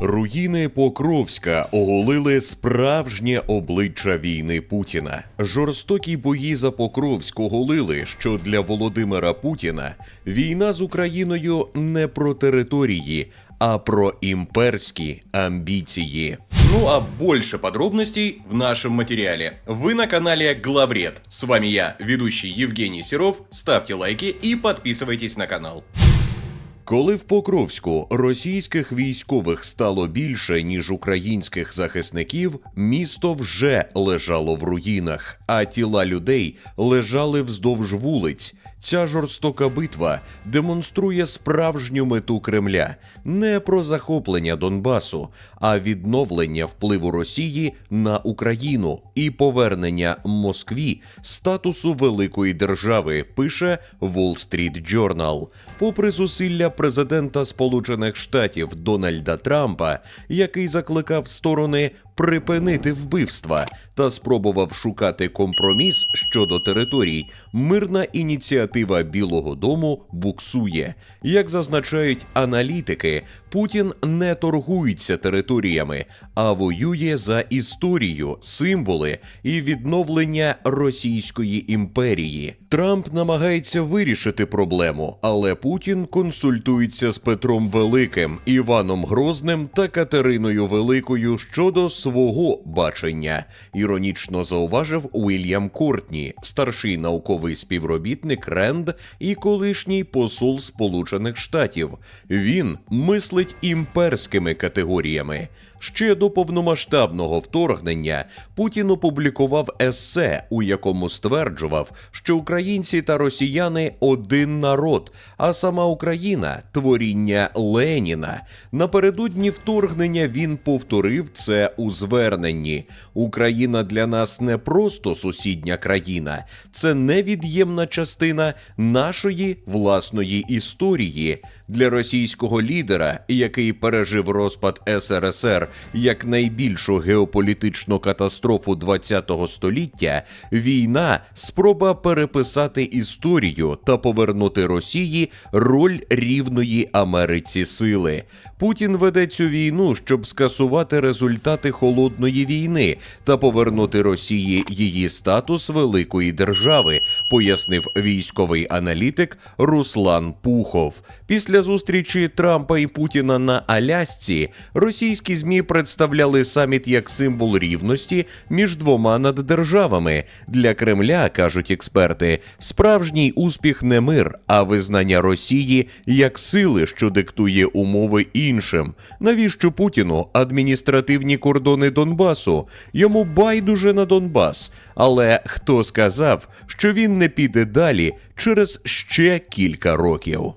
Руїни Покровська оголили справжнє обличчя війни Путіна. Жорстокі бої за Покровськ оголили, що для Володимира Путіна війна з Україною не про території, а про імперські амбіції. Ну а больше подробностей в нашем материале. Вы на канале Главред. С вами я, ведущий Евгений Серов. Ставьте лайки и подписывайтесь на канал. Коли в Покровську російських військових стало більше, ніж українських захисників, місто вже лежало в руїнах, а тіла людей лежали вздовж вулиць. Ця жорстока битва демонструє справжню мету Кремля не про захоплення Донбасу, а відновлення впливу Росії на Україну і повернення Москві статусу великої держави. Пише Wall Street Journal. Попри зусилля президента Сполучених Штатів Дональда Трампа, який закликав сторони припинити вбивства та спробував шукати компроміс щодо територій, мирна ініціатива Білого Дому буксує. Як зазначають аналітики, Путін не торгується територіями, а воює за історію, символи і відновлення Російської імперії. Трамп намагається вирішити проблему, але Путін консультується з Петром Великим, Іваном Грозним та Катериною Великою щодо свого бачення. Іронічно зауважив Уільям Кортні, старший науковий співробітник РЕНД і колишній посол Сполучених Штатів. Він мислить імперськими категоріями. Ще до повномасштабного вторгнення Путін опублікував есе, у якому стверджував, що українці та росіяни один народ, а сама Україна творіння Леніна. Напередодні вторгнення він повторив це у зверненні. Україна для нас не просто сусідня країна, це невід'ємна частина нашої власної історії. Для російського лідера, який пережив розпад СРСР як найбільшу геополітичну катастрофу ХХ століття, війна спроба переписати історію та повернути Росії роль рівної Америці сили. Путін веде цю війну, щоб скасувати результати холодної війни та повернути Росії її статус великої держави, пояснив військовий аналітик Руслан Пухов. Після зустрічі Трампа і Путіна на Алясці російські змі представляли саміт як символ рівності між двома наддержавами. Для Кремля кажуть експерти, справжній успіх не мир, а визнання Росії як сили, що диктує умови іншим. Навіщо Путіну адміністративні кордони Донбасу? Йому байдуже на Донбас. Але хто сказав, що він не піде далі через ще кілька років?